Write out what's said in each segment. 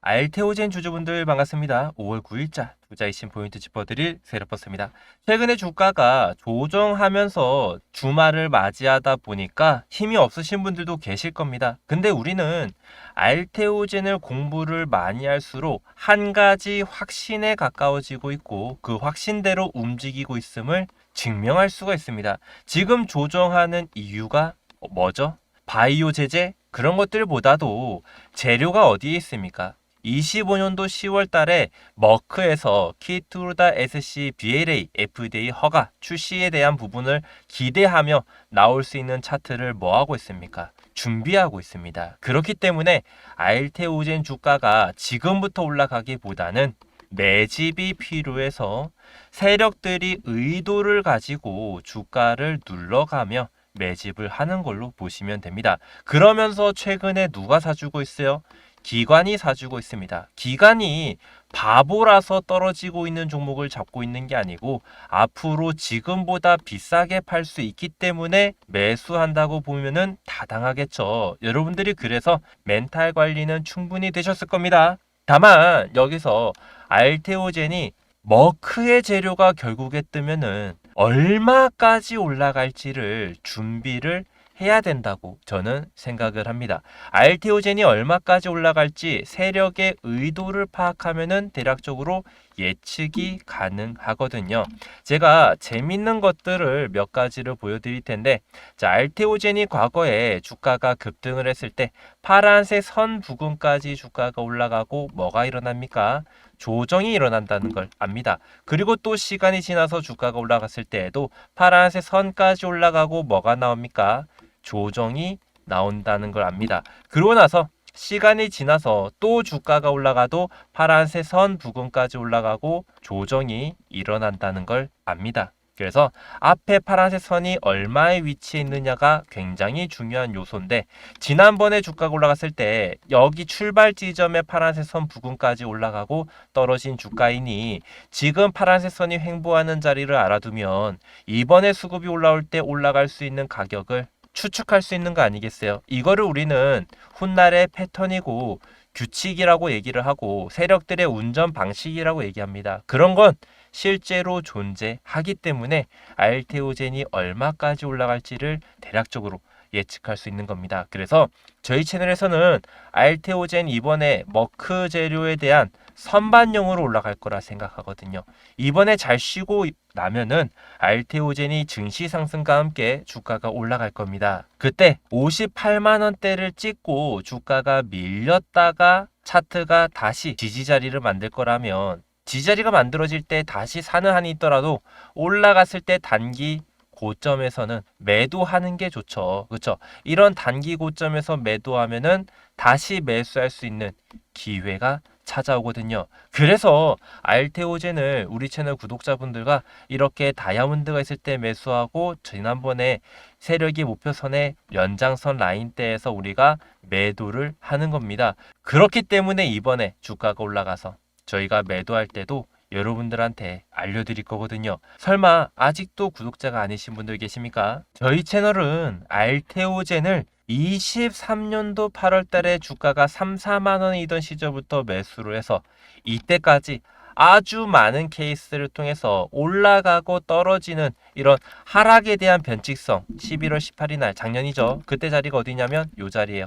알테오젠 주주분들 반갑습니다. 5월 9일자 투자이신 포인트 짚어드릴 세력버스입니다. 최근에 주가가 조정하면서 주말을 맞이하다 보니까 힘이 없으신 분들도 계실 겁니다. 근데 우리는 알테오젠을 공부를 많이 할수록 한 가지 확신에 가까워지고 있고 그 확신대로 움직이고 있음을 증명할 수가 있습니다. 지금 조정하는 이유가 뭐죠? 바이오 제재 그런 것들보다도 재료가 어디에 있습니까? 25년도 10월 달에 머크에서 키투르다 SC BLA FDA 허가 출시에 대한 부분을 기대하며 나올 수 있는 차트를 뭐 하고 있습니까? 준비하고 있습니다. 그렇기 때문에 알테오젠 주가가 지금부터 올라가기보다는 매집이 필요해서 세력들이 의도를 가지고 주가를 눌러가며 매집을 하는 걸로 보시면 됩니다. 그러면서 최근에 누가 사주고 있어요? 기관이 사주고 있습니다. 기관이 바보라서 떨어지고 있는 종목을 잡고 있는 게 아니고 앞으로 지금보다 비싸게 팔 수 있기 때문에 매수한다고 보면은 타당하겠죠. 여러분들이 그래서 멘탈 관리는 충분히 되셨을 겁니다. 다만 여기서 알테오젠이 머크의 재료가 결국에 뜨면은 얼마까지 올라갈지를 준비를 해야 된다고 저는 생각을 합니다. 알테오젠이 얼마까지 올라갈지 세력의 의도를 파악하면은 대략적으로 예측이 가능하거든요. 제가 재밌는 것들을 몇 가지를 보여드릴 텐데, 자, 알테오젠이 과거에 주가가 급등을 했을 때 파란색 선 부근까지 주가가 올라가고 뭐가 일어납니까? 조정이 일어난다는 걸 압니다. 그리고 또 시간이 지나서 주가가 올라갔을 때에도 파란색 선까지 올라가고 뭐가 나옵니까? 조정이 나온다는 걸 압니다. 그러고 나서 시간이 지나서 또 주가가 올라가도 파란색 선 부근까지 올라가고 조정이 일어난다는 걸 압니다. 그래서 앞에 파란색 선이 얼마에 위치해 있느냐가 굉장히 중요한 요소인데 지난번에 주가가 올라갔을 때 여기 출발 지점에 파란색 선 부근까지 올라가고 떨어진 주가이니 지금 파란색 선이 횡보하는 자리를 알아두면 이번에 수급이 올라올 때 올라갈 수 있는 가격을 추측할 수 있는 거 아니겠어요? 이거를 우리는 훗날의 패턴이고 규칙이라고 얘기를 하고 세력들의 운전 방식이라고 얘기합니다. 그런 건 실제로 존재하기 때문에 알테오젠이 얼마까지 올라갈지를 대략적으로 예측할 수 있는 겁니다. 그래서 저희 채널에서는 알테오젠 이번에 머크 재료에 대한 선반영으로 올라갈 거라 생각하거든요. 이번에 잘 쉬고 나면은 알테오젠이 증시 상승과 함께 주가가 올라갈 겁니다. 그때 58만 원대를 찍고 주가가 밀렸다가 차트가 다시 지지 자리를 만들 거라면 지지자리가 만들어질 때 다시 사는 한이 있더라도 올라갔을 때 단기 고점에서는 매도하는 게 좋죠. 그렇죠? 이런 단기 고점에서 매도하면은 다시 매수할 수 있는 기회가 찾아오거든요. 그래서 알테오젠을 우리 채널 구독자분들과 이렇게 다이아몬드가 있을 때 매수하고 지난번에 세력이 목표선의 연장선 라인대에서 우리가 매도를 하는 겁니다. 그렇기 때문에 이번에 주가가 올라가서 저희가 매도할 때도 여러분들한테 알려드릴 거거든요. 설마 아직도 구독자가 아니신 분들 계십니까? 저희 채널은 알테오젠을 23년도 8월 달에 주가가 3, 4만 원이던 시절부터 매수를 해서 이때까지 아주 많은 케이스를 통해서 올라가고 떨어지는 이런 하락에 대한 변칙성 11월 18일 날 작년이죠. 그때 자리가 어디냐면 요 자리예요.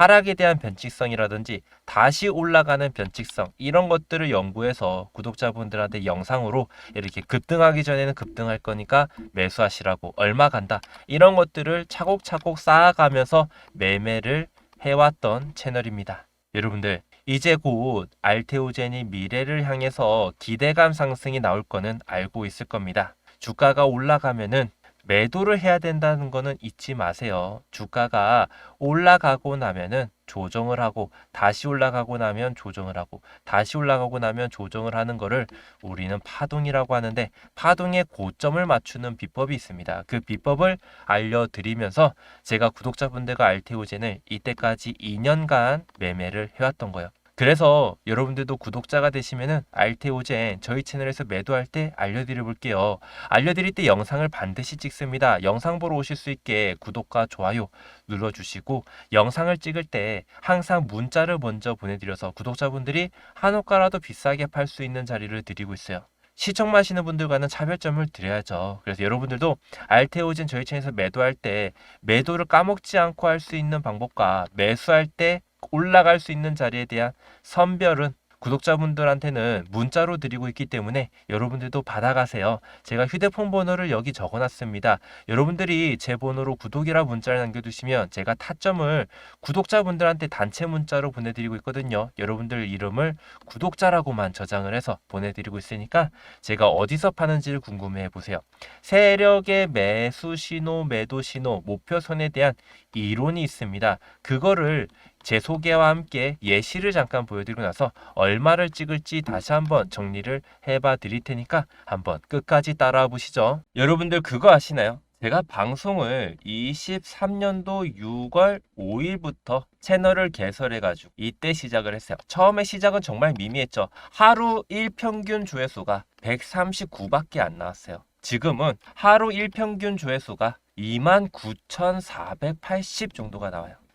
하락에 대한 변칙성이라든지 다시 올라가는 변칙성 이런 것들을 연구해서 구독자분들한테 영상으로 이렇게 급등하기 전에는 급등할 거니까 매수하시라고 얼마 간다 이런 것들을 차곡차곡 쌓아가면서 매매를 해왔던 채널입니다. 여러분들 이제 곧 알테오젠이 미래를 향해서 기대감 상승이 나올 거는 알고 있을 겁니다. 주가가 올라가면은 매도를 해야 된다는 거는 잊지 마세요. 주가가 올라가고 나면은 조정을 하고 다시 올라가고 나면 조정을 하고 다시 올라가고 나면 조정을 하는 거를 우리는 파동이라고 하는데 파동의 고점을 맞추는 비법이 있습니다. 그 비법을 알려드리면서 제가 구독자분들과 알테오젠을 이때까지 2년간 매매를 해왔던 거예요. 그래서 여러분들도 구독자가 되시면은 알테오젠 저희 채널에서 매도할 때 알려드려 볼게요. 알려드릴 때 영상을 반드시 찍습니다. 영상 보러 오실 수 있게 구독과 좋아요 눌러주시고 영상을 찍을 때 항상 문자를 먼저 보내드려서 구독자분들이 한옥가라도 비싸게 팔 수 있는 자리를 드리고 있어요. 시청하시는 분들과는 차별점을 드려야죠. 그래서 여러분들도 알테오젠 저희 채널에서 매도할 때 매도를 까먹지 않고 할 수 있는 방법과 매수할 때 올라갈 수 있는 자리에 대한 선별은 구독자분들한테는 문자로 드리고 있기 때문에 여러분들도 받아가세요. 제가 휴대폰 번호를 여기 적어놨습니다. 여러분들이 제 번호로 구독이라 문자를 남겨두시면 제가 타점을 구독자분들한테 단체 문자로 보내드리고 있거든요. 여러분들 이름을 구독자라고만 저장을 해서 보내드리고 있으니까 제가 어디서 파는지를 궁금해 보세요. 세력의 매수 신호, 매도 신호, 목표선에 대한 이론이 있습니다. 그거를 제 소개와 함께 예시를 잠깐 보여드리고 나서 얼마를 찍을지 다시 한번 정리를 해봐 드릴 테니까 한번 끝까지 따라와 보시죠. 여러분들 그거 아시나요? 제가 방송을 23년도 6월 5일부터 채널을 개설해가지고 이때 시작을 했어요. 처음에 시작은 정말 미미했죠. 하루 1평균 조회수가 139밖에 안 나왔어요. 지금은 하루 1평균 조회수가 29,480 정도가 나와요.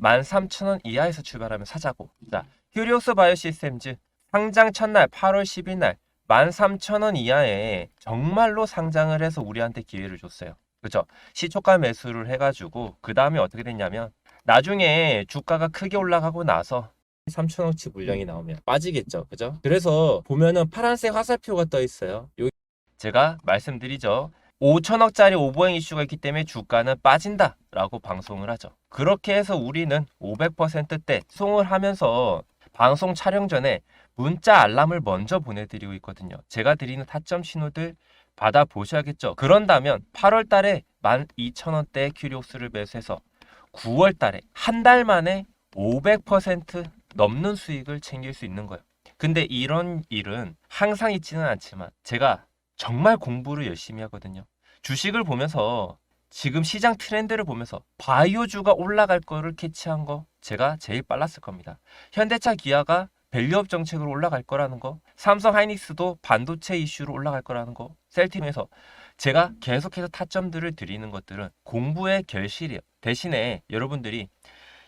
13,000원 이하에서 출발하면 사자고. 자, 큐리옥스 바이오 시스템즈 상장 첫날 8월 10일 날 13,000원 이하에 정말로 상장을 해서 우리한테 기회를 줬어요. 그죠? 시초가 매수를 해가지고 그 다음에 어떻게 됐냐면 나중에 주가가 크게 올라가고 나서 3천원치 물량이 나오면 빠지겠죠. 그죠? 그래서 보면은 파란색 화살표가 떠 있어요. 요 제가 말씀드리죠. 5천억짜리 오버행 이슈가 있기 때문에 주가는 빠진다 라고 방송을 하죠. 그렇게 해서 우리는 500%대 송을 하면서 방송 촬영 전에 문자 알람을 먼저 보내드리고 있거든요. 제가 드리는 타점 신호들 받아 보셔야겠죠. 그런다면 8월 달에 12,000원대 큐리옥스를 매수해서 9월 달에 한 달 만에 500% 넘는 수익을 챙길 수 있는 거예요. 근데 이런 일은 항상 있지는 않지만 제가 정말 공부를 열심히 하거든요. 주식을 보면서 지금 시장 트렌드를 보면서 바이오주가 올라갈 거를 캐치한 거 제가 제일 빨랐을 겁니다. 현대차 기아가 밸류업 정책으로 올라갈 거라는 거, 삼성 하이닉스도 반도체 이슈로 올라갈 거라는 거, 셀팀에서 제가 계속해서 타점들을 드리는 것들은 공부의 결실이에요. 대신에 여러분들이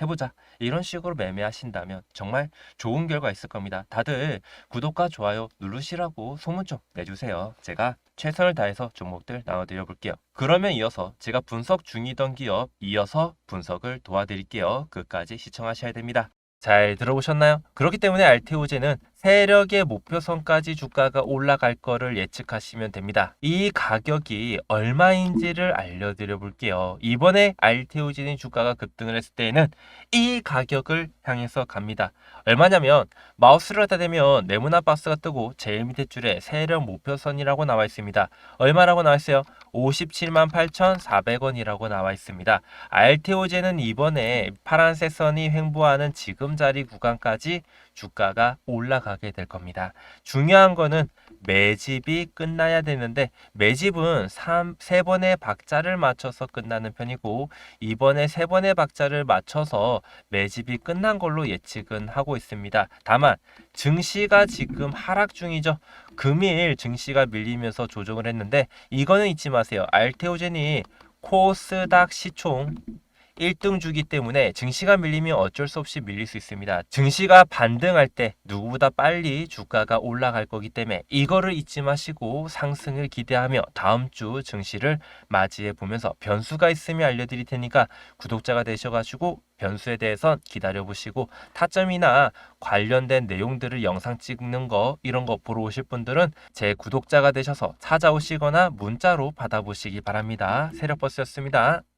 해보자. 이런 식으로 매매하신다면 정말 좋은 결과 있을 겁니다. 다들 구독과 좋아요 누르시라고 소문 좀 내주세요. 제가 최선을 다해서 종목들 나눠드려 볼게요. 그러면 이어서 제가 분석 중이던 기업 이어서 분석을 도와드릴게요. 끝까지 시청하셔야 됩니다. 잘 들어보셨나요? 그렇기 때문에 알테오제는 세력의 목표선까지 주가가 올라갈 거를 예측하시면 됩니다. 이 가격이 얼마인지를 알려드려 볼게요. 이번에 알테오제는 주가가 급등을 했을 때에는 이 가격을 향해서 갑니다. 얼마냐면 마우스를 갖다 대면 네모난 박스가 뜨고 제일 밑에 줄에 세력 목표선이라고 나와 있습니다. 얼마라고 나와 있어요? 57만 8,400원이라고 나와 있습니다. 알테오제는 이번에 파란색 선이 횡보하는 지금 자리 구간까지 주가가 올라가게 될 겁니다. 중요한 거는 매집이 끝나야 되는데 매집은 3, 세 번의 박자를 맞춰서 끝나는 편이고 이번에 세 번의 박자를 맞춰서 매집이 끝난 걸로 예측은 하고 있습니다. 다만 증시가 지금 하락 중이죠. 금일 증시가 밀리면서 조정을 했는데 이거는 잊지 마세요. 알테오젠이 코스닥 시총 1등 주기 때문에 증시가 밀리면 어쩔 수 없이 밀릴 수 있습니다. 증시가 반등할 때 누구보다 빨리 주가가 올라갈 거기 때문에 이거를 잊지 마시고 상승을 기대하며 다음 주 증시를 맞이해 보면서 변수가 있으면 알려드릴 테니까 구독자가 되셔가지고 변수에 대해선 기다려 보시고 타점이나 관련된 내용들을 영상 찍는 거 이런 거 보러 오실 분들은 제 구독자가 되셔서 찾아오시거나 문자로 받아보시기 바랍니다. 세력버스였습니다.